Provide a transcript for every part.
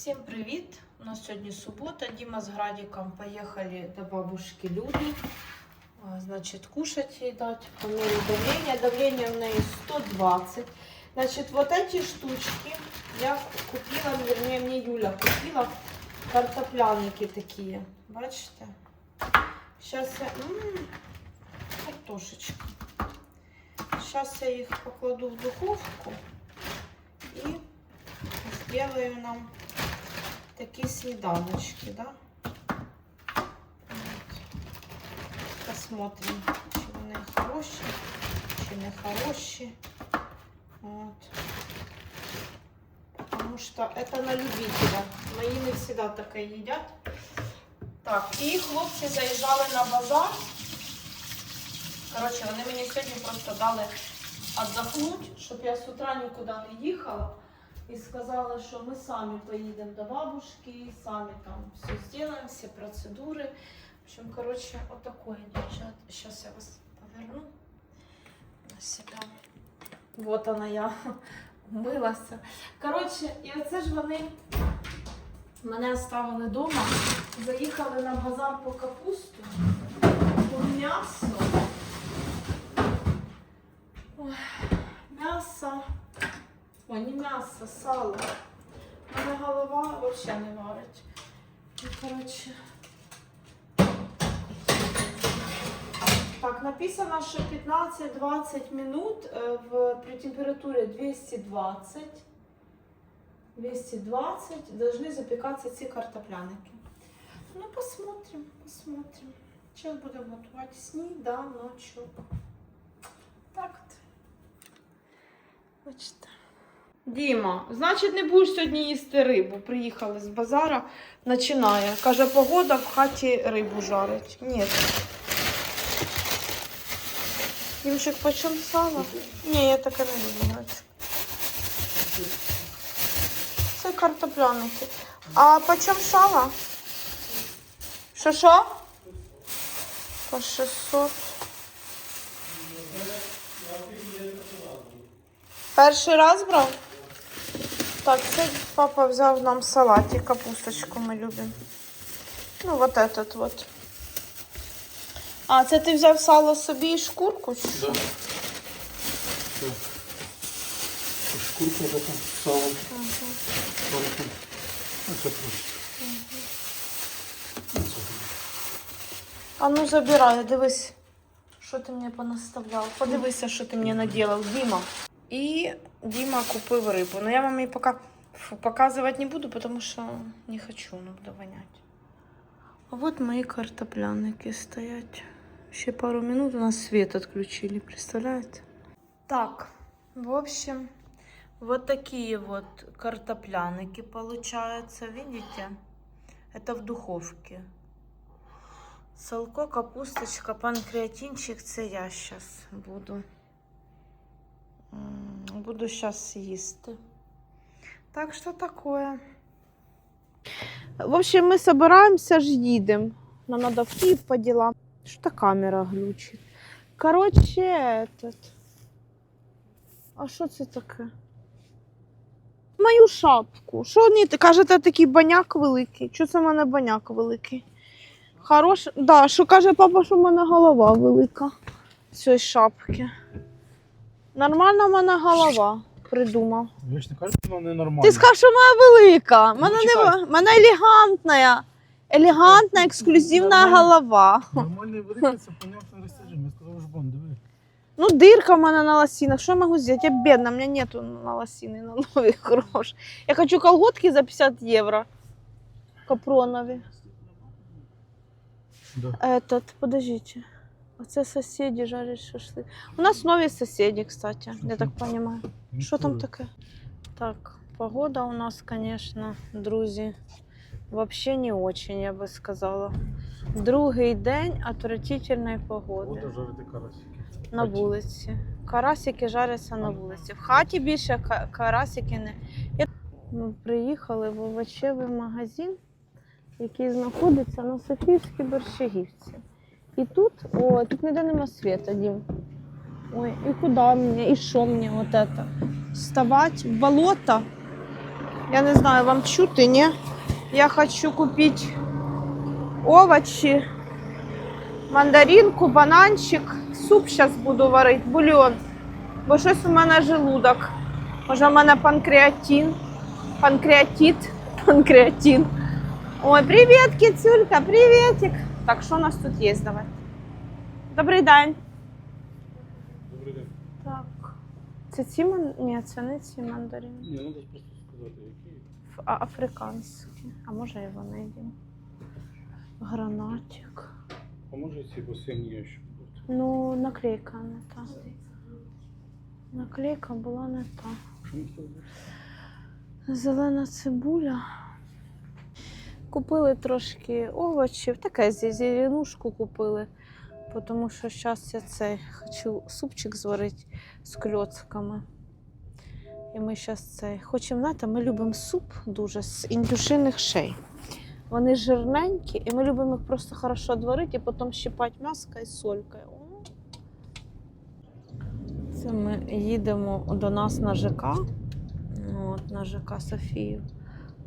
Всім привіт! У нас сьогодні субота. Діма з Градиком поїхали до бабушки Люди. А, Значит, кушать ей дать. Померить давление. Давление у неї 120. Значит, вот эти штучки я купила, вернее, мне Юля купила. Картопляники такие. Бачите? Сейчас я... М, картошечка. Сейчас я их покладу в духовку и сделаю нам такие сніданочки, да? От. Посмотрим, чи вони хороші, чи не хороші. Вот. Потому что это на любителя. Мої не всегда таке їдять. Так, і хлопці заїжджали на базар. Коротше, вони мені сьогодні просто дали віддохнути, щоб я з утра нікуди не їхала. І сказали, що ми самі поїдемо до бабушки, самі там все зробимо, всі процедури. В общем, коротше, отакое, дівчат. Зараз я вас поверну на себе. Вот она я вмилася. Коротше, і оце ж вони мене оставили вдома, заїхали на базар по капусту, по м'ясо. М'ясо. Ой, не м'ясо, сало. У мене голова взагалі не варить. І, коротше. Так, написано, що 15-20 минут е, в, при температурі 220. 220 должны запекаться ці картопляники. Ну, посмотрим, посмотрим. Сейчас будемо готувати сніданочок. Так от. Бачите. Діма, значить, не будеш сьогодні їсти рибу. Приїхали з базара, починає. Каже, погода в хаті рибу жарить. Ні. Дімчик, почем сало? Ні, я таке не люблю. брати. Це картопляники. А почем сало? Що що? По 600. Перший раз брав? Так, це папа взяв нам салатик, капусточку ми любимо. Ну, вот этот вот. А, це ти взяв сало собі і шкурку? чи що? Да. Так. Шкурка така, сало, тонко. Оце просто. А ну забирай, дивись, що ти мені понаставляв. Подивися, що ти мені наділав, Діма. І Діма купив рибу. Ну я вам її пока фу, показувати не буду, тому що не хочу, ну буде воняти. А вот мої картопляники стоять. Ще пару минут у нас свет отключили, представляете? Так, в общем, вот такие вот картопляники получаются, видите? Это в духовке. Салко, капусточка, панкреатинчик, це я зараз буду. Буду зараз їсти. Так що такое. В общем, ми собираємося ж їдемо. Нам надо в Київ по ділам. Що та камера глючить? Короче, этот. А що це таке? Мою шапку. Що ні? Ти кажете, такий баняк великий. Чого це в мене баняк великий? Хорош, да, що каже папа, що в мене голова велика цієї шапки. Нормальна в мене голова, придумав. Ви ж не кажете, що вона ненормальна. Ти сказав, що в мене велика. Ну, Мене не чекай. в- мене елегантна. Елегантна, ексклюзивна Нормально. голова. Нормальний великий, це понятно розтяжимо. Я сказав, жбан, диви. Ну, дырка в мене на лосинах. Що я можу зробити? Я бідна, у мене нету на лосины, на нові гроші. Я хочу колготки за 50 євро. Капронові. Да. Этот, подождите. Оце сусіди жарять шашлик. У нас нові сусіди, кстати, я так понимаю. Що там таке? Так, погода у нас, конечно, друзі, вообще не очень, я би сказала. Другий день отвратительної погоди Вода жарити карасики. на вулиці. Карасики жаряться на вулиці. В хаті більше карасики не. Ми приїхали в овочевий магазин, який знаходиться на Софіївській Борщагівці. І тут, о, тут ніде нема світа, Дім. Ой, і куди мені, і що мені от это? Вставати в болото? Я не знаю, вам чути, ні? Я хочу купити овочі, мандаринку, бананчик. Суп зараз буду варити, бульйон. Бо щось у мене желудок. Може, у мене панкреатин, панкреатит, панкреатин. Ой, привіт, кицюлька, привітик. Так, що у нас тут є? Давай. Добрий день. Добрий день. Так. Це ці ман... Ні, це не ці мандарини. Ні, треба просто сказати, які. Ф- а- Африканські. А може і вони йдемо. Гранатик. А може ці басейні є ще будуть? Ну, наклейка не та. Наклейка була не та. Що? Зелена цибуля. Купили трошки овочів, таке зі- зеленушку купили, тому що зараз я цей хочу супчик зварити з кльоцками. І ми зараз цей хочемо, знаєте, ми любимо суп дуже з індюшиних шей. Вони жирненькі, і ми любимо їх просто хорошо відварити і потім щипати м'яско і солькою. Це ми їдемо до нас на ЖК. От, на ЖК Софію.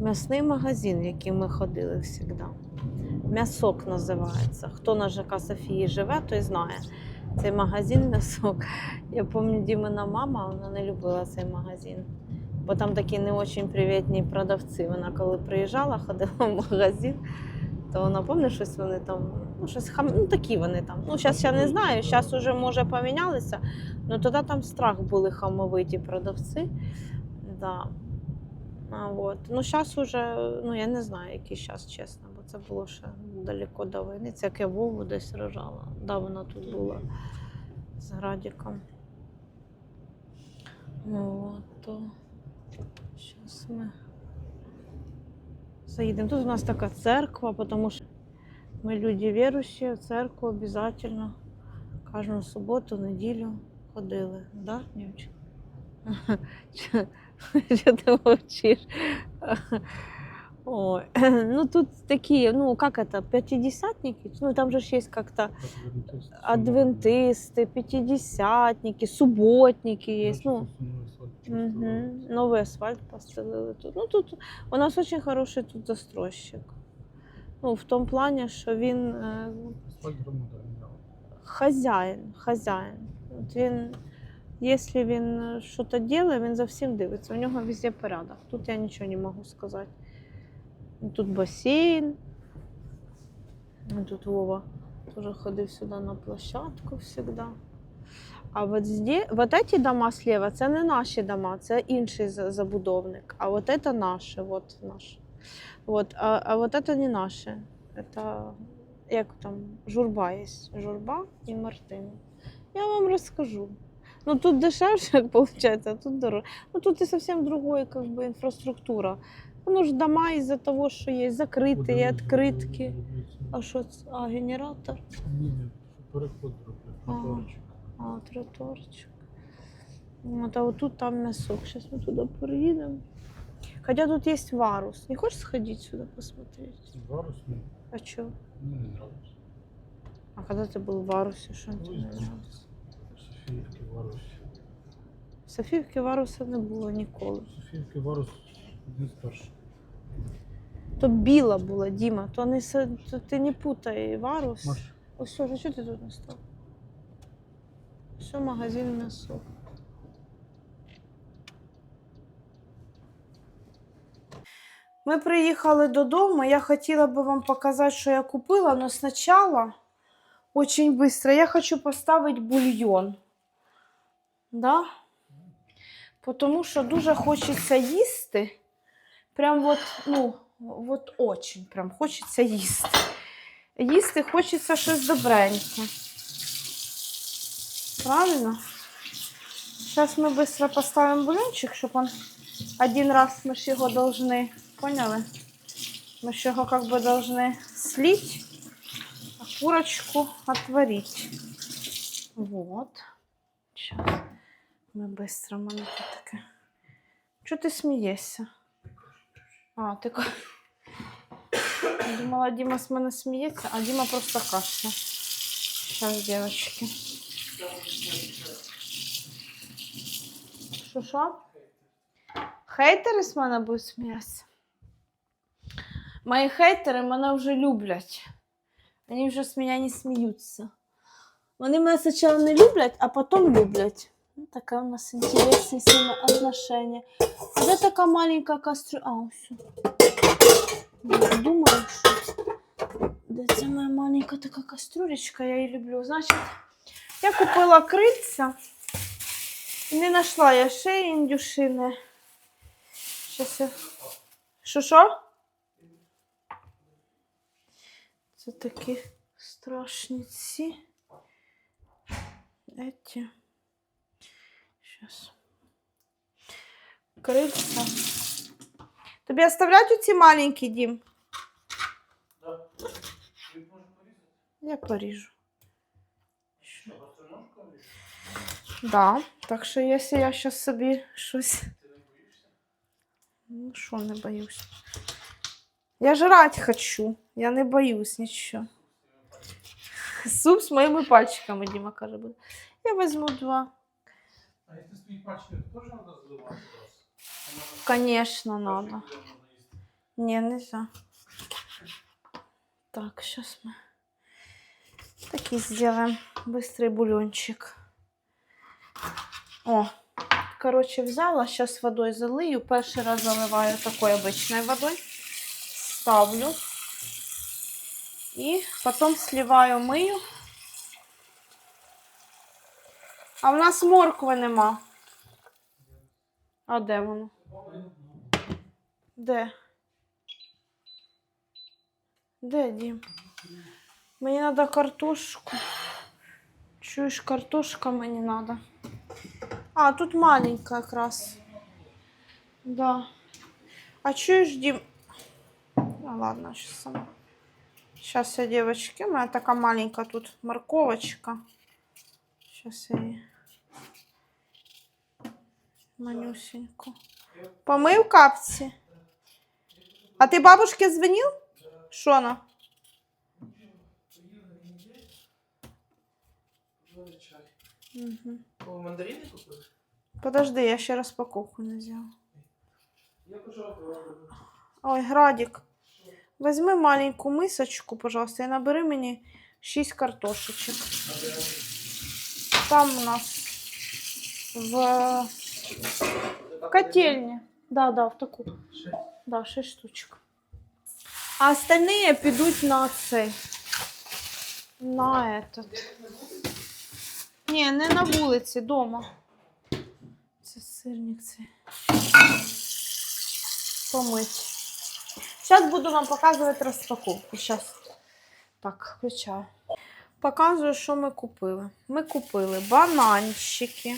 М'ясний магазин, в який ми ходили завжди. М'ясок називається. Хто на ЖК Софії живе, той знає. Цей магазин м'ясок. Я пам'ятаю, Дімина мама вона не любила цей магазин. Бо там такі не дуже привітні продавці. Вона коли приїжджала, ходила в магазин, то вона пам'ятає, щось вони там, ну, щось хам... ну такі вони там. Ну, зараз я не знаю, зараз вже може помінялися. Ну тоді там страх були хамовиті продавці. Да. От. Ну, зараз уже, ну я не знаю, який час, чесно, бо це було ще далеко до війни. Це як я Вову десь рожала. Да, вона тут була з Градіком. От, зараз ми заїдемо. Тут у нас така церква, тому що ми люди віруючі, в церкву обов'язково кожну суботу, неділю ходили. Да, дівчинка? Що ти мовчиш? Ой. Ну тут такі, ну как это, пятидесятники? Ну там же ж есть как-то адвентисты, пятидесятники, субботники есть. Ну, Угу. Новий асфальт постелили тут. Ну тут у нас дуже хороший тут застройщик. Ну, в тому плані, що він е, хазяїн, хазяїн. От він, якщо він е, щось робить, він за всім дивиться. У нього везде порядок. Тут я нічого не можу сказати. Ну, Тут басейн. Ну, Тут Вова теж ходив сюди на площадку завжди. А от зде, вот эти дома слева, це не наші дома, це інший за- забудовник. А вот это наше, вот наше. Вот, а, а вот это не наше. Это як там журба є. Журба і Мартин. Я вам розкажу. Ну тут дешевше, виходить, а тут дороже. Ну тут і зовсім другої как бы, інфраструктура. Ну ж дома із-за того, що є закриті, відкритки. А що це? А, генератор? Ні, ні, переход. Ага. А, тротуарчик. От, а от тут там м'ясок. Зараз ми туди переїдемо. Хоча тут є варус. Не хочеш сходити сюди посмотреть? Варусний, А що? мені не нравится. А коли ти був в варусі, що тобі не нравилось? Софіївки Варус. Софіївки варуса не було ніколи. Софіївки Варус один старший. То біла була, Діма, то не се- то ти не путай варус. Маш, Ось що, а чого ти тут не став? Все, магазин м'ясо. Ми приїхали додому. Я хотіла би вам показати, що я купила, але спочатку, дуже швидко, я хочу поставити бульйон. Да? Тому що дуже хочеться їсти. Прям от, ну, от очень прям хочеться їсти. Їсти хочеться щось добреньке. Правильно? Зараз ми швидко поставимо бульончик, щоб он один раз ми ж його должны, поняли? Ми ж його как бы должны слить, а курочку отварить. Вот. Сейчас. Ми быстро, мене тут таке. Чого ти смієшся? А, ти ка- Я Думала, Діма з мене сміється, а Діма просто кашля. Сейчас, девочки. Що що? Хейтери з мене будуть сміятися. Мої хейтери мене вже люблять. Вони вже з мене не сміються. Вони мене спочатку не люблять, а потім люблять. Ну, у нас інтересне з ними отношення. А де така маленька кастрю... А. Я думаю, що... Де це моя маленька така кастрюлечка, я її люблю. Значить, я купила крильця. і Не знайшла я ще індюшини. Щас я... Що що? Це такі страшні ці. Эти. Сейчас. Крильця. Тобі оставлять оці маленькі, Дім? Я поріжу. Да. Так що, якщо я зараз собі щось. Ну, що не боюсь. Я жрать хочу. Я не боюсь нічого. Суп з моїми пальчиками, Діма каже, буде. Я візьму два. А якщо свої пачки, то теж треба заливати зараз? Конечно, надо. Не, нельзя. Так, сейчас мы такие сделаем. Быстрый бульончик. О, короче, взяла, сейчас водой залию. Перший раз заливаю такой обычной водой. Ставлю. И потом сливаю, мию. А в нас моркви нема. А де воно? Де? Де, Дім? Мені треба картошку. Чуєш, картошка мені треба. А, тут маленька якраз. Да. А чуєш, Дім? Ну ладно, сейчас сама. Сейчас я, девочки, у меня такая маленькая тут морковочка. Сейчас я манюсеньку. Помив капці. А ти бабушці дзвонив? Що вона? Угу. Мандарини купили? Подожди, я ще розпаковку не взяла. Ой, Градик, візьми маленьку мисочку, пожалуйста, і набери мені 6 картошечок. Там у нас в котельні. Да, да, в таку. Да, 6 штучок. А остальные підуть на цей. На этот. Ні, не на вулиці, дома. Це сирник цей. Помить. Зараз буду вам показувати розпаковку. Зараз. Так, включаю. Показую, що ми купили. Ми купили бананчики.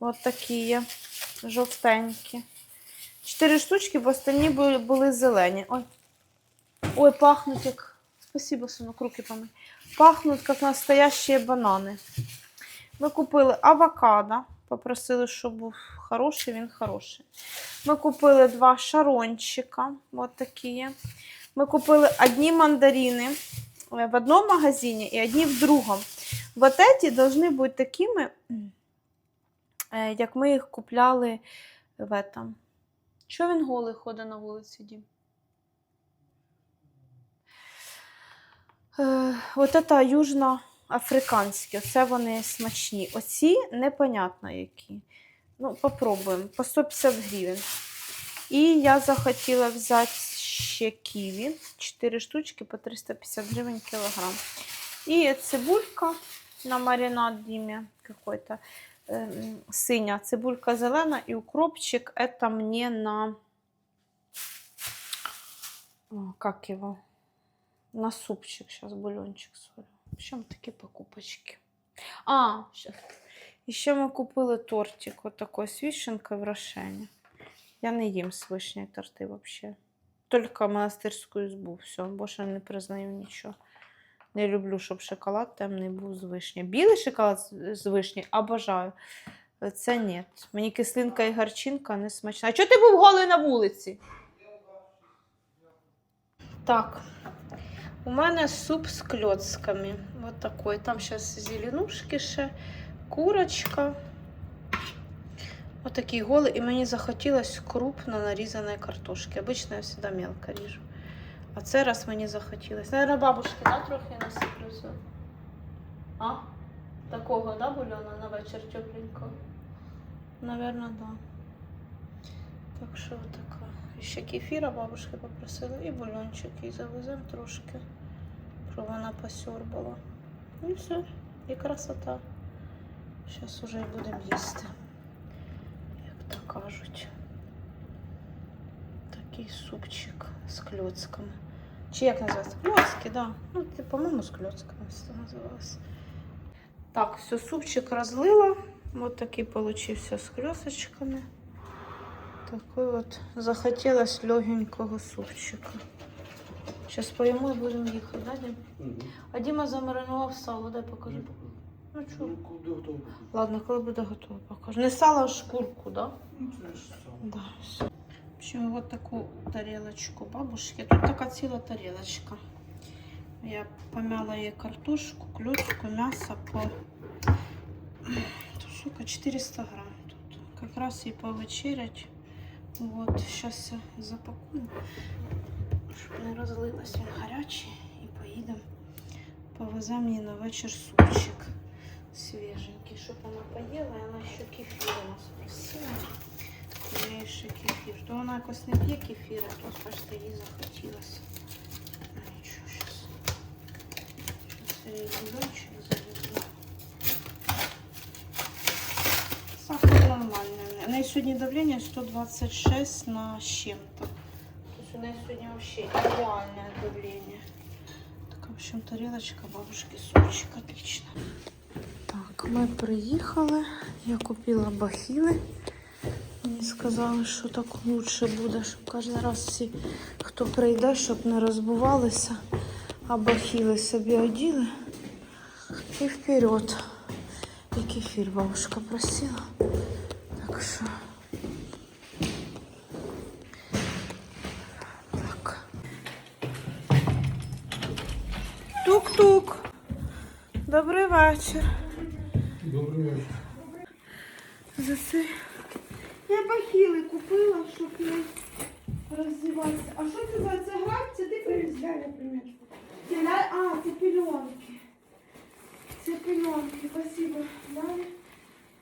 Ось такі жовтенькі. Чотири штучки, бо остальні були, зелені. Ой. Ой, пахнуть як. Спасибо, синок, руки помий. Пахнуть як настоящие банани. Ми купили авокадо. Попросили, щоб був хороший, він хороший. Ми купили два шарончика. Вот такі. Ми купили одні мандарини е, в одному магазині і одні в другому. Вот эти должны бути такими, як ми їх купляли в этом. Чого він голий ходить на вулиці, Дім? Е, от це южноафриканські, оце вони смачні. Оці непонятно які. Ну, попробуємо. По 150 гривень. І я захотіла взяти ще ківі. 4 штучки по 350 гривень кілограм. І цибулька на маринад Дімі какой-то. Ем, Синя цибулька зелена і укропчик. Это мне на... О, как его? На супчик. Сейчас бульончик солю. В общем, такі покупочки. А, сейчас. Ще ми купили тортик от такой з вишенкою в Рошені. Я не їм з вишні торти взагалі. Тільки монастирську ізбу. Все, більше не признаю нічого. Не люблю, щоб шоколад темний був з вишні. Білий шоколад з- вишні обожаю. Це ні. Мені кислинка і гарчинка не смачна. А чого ти був голий на вулиці? Так. У мене суп з кльоцками. Вот такой. Там зараз зеленушки ще, курочка. Отакий голий, і мені захотілося крупно нарізаної картошки. Обично я завжди мелко ріжу. А цей раз мені захотілося. Наверно, бабушки, да, трохи насиплю? А? Такого, да, бульона на вечір тепленького? Наверно, да. Так що така. Ще кефіра бабушки попросили і бульончик їй завеземо трошки, щоб вона посьорбала. Ну і все, і красота. Зараз уже і будемо їсти. Як то кажуть. Такий супчик з кльоцками. Чи як називається? Кльоцки, да. Ну, по-моєму, з кльоцками це називалось. Так, все, супчик розлила. Вот такий получився з кльосочками. Такой вот захотелось легенького супчика. Сейчас поїмо і будемо їхати, да, Дім? А Діма замаринував сало, дай покажу. Ну чого? Куди готово? Ладно, коли буде готово, покажу. Не сало, а шкурку, да? Ну, це ж сам. Да, все. Общем, вот таку тарелочку бабушки. Тут така ціла тарелочка. Я помяла їй картошку, клюцку, м'ясо по сука, 400 грамм тут. Как раз и повечерять. Вот, сейчас я запакую, щоб не розлилась він гарячий. І поїдемо. Повеземо їй на вечір супчик свіженький, щоб вона поїла. І вона ще кефір у нас просила. Я їй ще кефір. То вона якось не п'є кефір, а тут бачите, їй захотілося. Ну, Нічого, зараз. Зараз я їй будочок завезу. Сахар нормальный. У неї сьогодні давление 126 на с чем-то. То есть у неї сьогодні вообще идеальное давление. Так, в общем, тарелочка бабушки супчик отлично. Так, ми приїхали. Я купила бахіли. Мені сказали, що так лучше буде, щоб кожен раз всі, хто прийде, щоб не розбувалися, а бахіли собі оділи. І вперед. І кефір бабушка просила. Так що. Так. Тук-тук. Добрий вечір. Добрий вечір. Заси. Я бахіли купила, щоб не роздіватися. А що це за це грать? Це ти привезла, наприклад. Ля- А, це пільонки. Це пільонки, спасибо. Далі.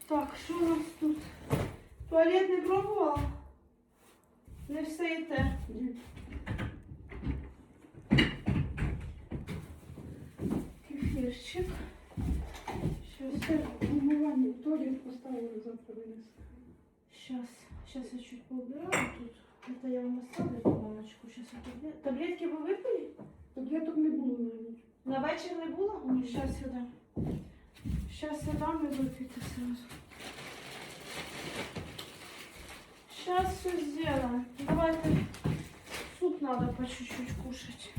Так, що у нас тут? Туалет не пробувала? Не встаєте? Кефірчик. Щось. Умывание, туалет поставила, завтра вынесу. Сейчас, сейчас я чуть поубираю тут. Это я вам оставлю баночку. Сейчас я таблет... Таблетки ви випили? Таблеток не було навіть. На вечір не було? Ні. Сейчас я дам. Сейчас я дам і випийте сразу. Сейчас все сделаем. Давайте. Суп надо по чуть-чуть кушать.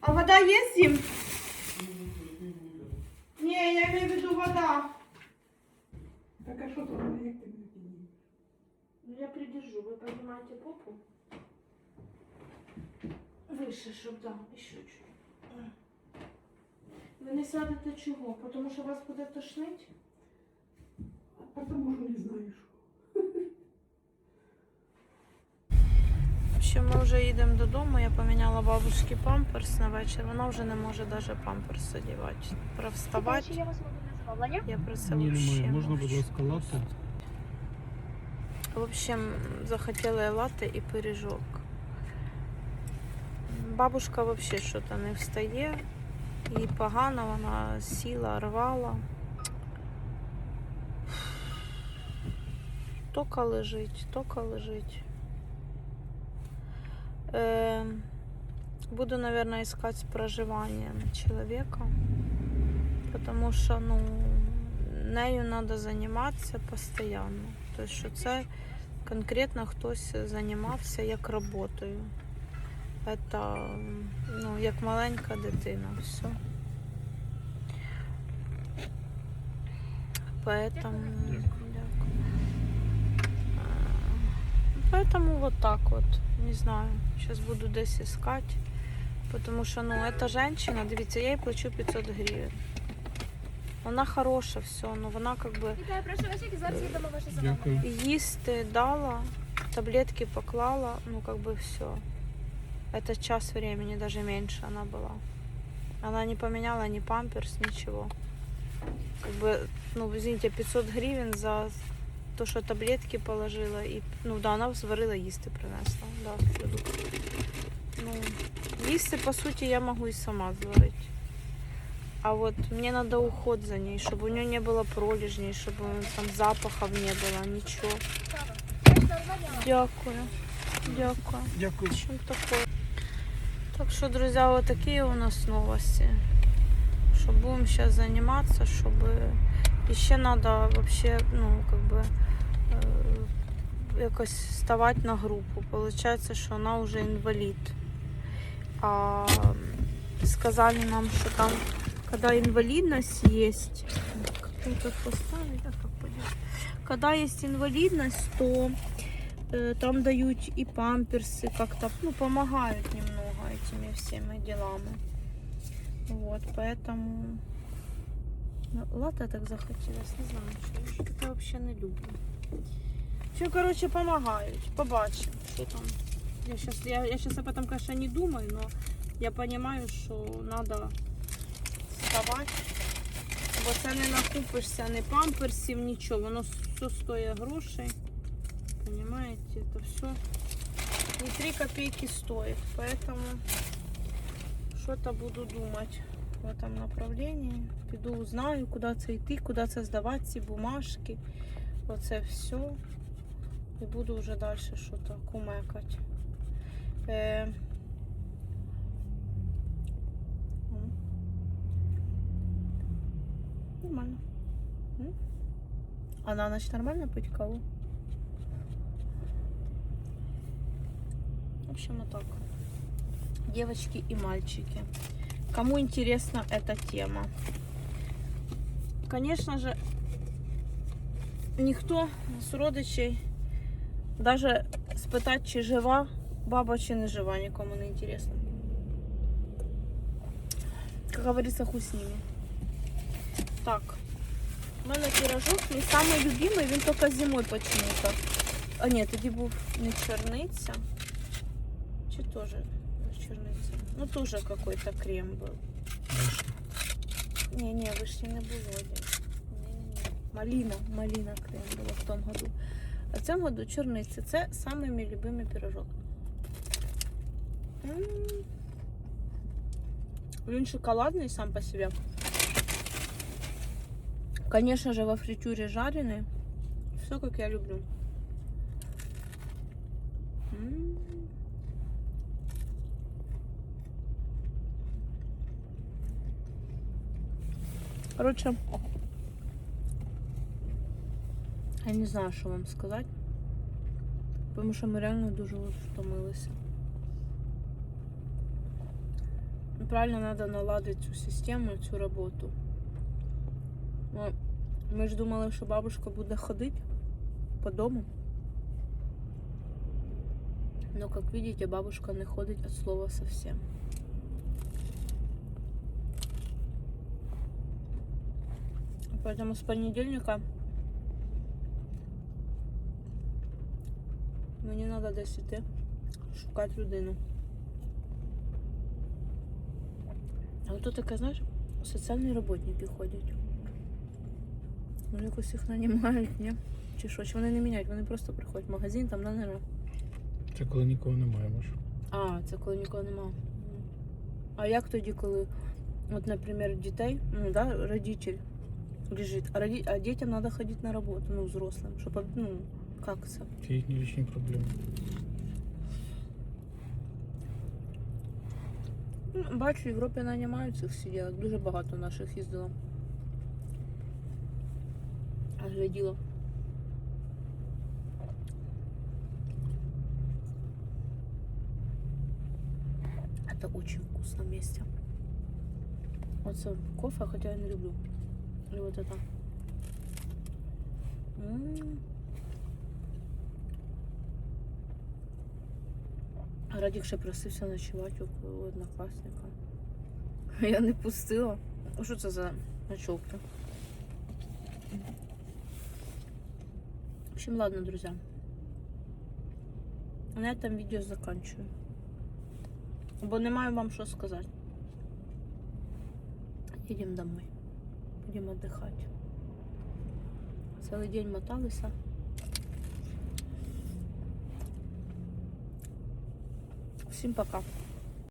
А вода есть, Дим? Не, я имею в виду вода. Так а що там, як ти не піднімеш? Ну, я поднимаете попу. Выше, щоб да, еще чуть. Ви не сядете чого? Тому що вас буде тошнить? А тому що не знаєш. В общем, ми вже їдемо додому. Я поміняла бабушці памперс на вечір. Вона вже не може навіть памперс одягати. Про вставати. Я про це Ні, немає. Можна, будь ласка, латте? В общем, захотела я латте і пиріжок. Бабушка вообще що-то не встає. Їй погано, вона сіла, рвала. Тока лежить, тока лежить. Е, буду, наверное, искать с проживанием человека. Потому що, ну, нею треба займатися постійно. Тобто, що це конкретно хтось займався як роботою. Це, ну, як маленька дитина, все. Поэтому, Дякую. дякую. А, Поэтому вот так вот, не знаю. Сейчас буду десь искать. Потому що, ну, эта женщина, дивіться, я їй плачу 500 гривень. Вона хороша, все, ну вона как би Вітаю, прошу ваші зараз відомо ваше замовлення. Дякую. їсти дала, таблетки поклала, ну как бы все. Это час времени, даже меньше она была. Она не поменяла ни памперс, ничего. Как бы, ну, извините, 500 гривен за то, что таблетки положила. И, ну да, она сварила їсти принесла. Да, продукт. Ну, їсти, по суті, я можу і сама зварити. А вот мне надо уход за ней, чтобы у нее не было пролежней, чтобы там запахов не было, ничего. Дякую. Дякую. Дякую. Чем такое? Так что, друзья, вот такие у нас новости. Что будем сейчас заниматься, чтобы еще надо вообще, ну, как бы э, якось вставать на группу. Получается, что она уже инвалид. А сказали нам, что там, когда инвалидность есть, как поставить, а как когда есть инвалидность, то э, там дают и памперсы как-то, ну, помогают немного этими всеми делами. Вот, поэтому... Ну, Латте так захотелось, не знаю, що я таке вообще не люблю. Все, короче, помогають. Побачимо, що там. Я сейчас, я, я сейчас об этом, конечно, не думаю, но я понимаю, що надо вставати. Бо це не накупишся ні памперсів, нічого. Воно все стоїть грошей. Понимаете, это все не 3 копейки стоит. Поэтому что-то буду думать в этом направлении. Піду узнаю, куди це йти, куди це здавати ці бумажки. Оце все. І буду вже далі щось кумекати. Нормально. М? А на ночь нормально пить каву? В общем, вот так. Девочки и мальчики. Кому интересна эта тема? Конечно же, ніхто з родичей даже спитати, чи жива баба, чи не жива, нікому не интересно. Как говорится, хуй с ними. Так. У мене пирожок мій самий любимий, він тільки зимою почему-то. А ні, тоді був не черниця. Чи теж черниця? Ну, теж какой-то крем был. Не, не, вишні не було. Не-не-не. Маліна, маліна крем була в тому году. А в цьому году чорниця. Це самий мій любимий пирожок. М. Він шоколадний сам по себе. Конечно же, во фритюре жареный. Все, как я люблю. Короче, я не знаю, що вам сказати. Тому що ми реально дуже втомилися. Правильно треба наладити цю систему, цю роботу. Ну, ми ж думали, що бабушка буде ходити по дому. Но, как видите, бабушка не ходить от слова совсем. Поэтому с понедельника мені треба десь іти шукати людину. А тут таке, знаєш, соціальні роботники ходять. Вони якось їх нанімають, ні? Чи що? Чи вони не міняють? Вони просто приходять в магазин, там на нема. Це коли нікого немає, може. А, це коли нікого нема. М. А як тоді, коли, от, наприклад, дітей, ну да, родитель лежить, а, роди... а дітям треба ходити на роботу, ну, взрослим, щоб, ну, як це? Це їхні лічні проблеми. Ну, Бачу, в Європі нанімають цих сиділок. Дуже багато наших їздило. Аж гляділо. Это очень вкусно вместе. Вот кофе, хотя я не люблю. И вот это. М. Радік ще просився ночувати у однокласника. Я не пустила. Що це за ночовки? Общем, ладно, друзья. На этом видео заканчиваю. Бо не маю вам що сказати. Їдемо домой. Будемо отдыхать. Цілий день моталися. Всім пока.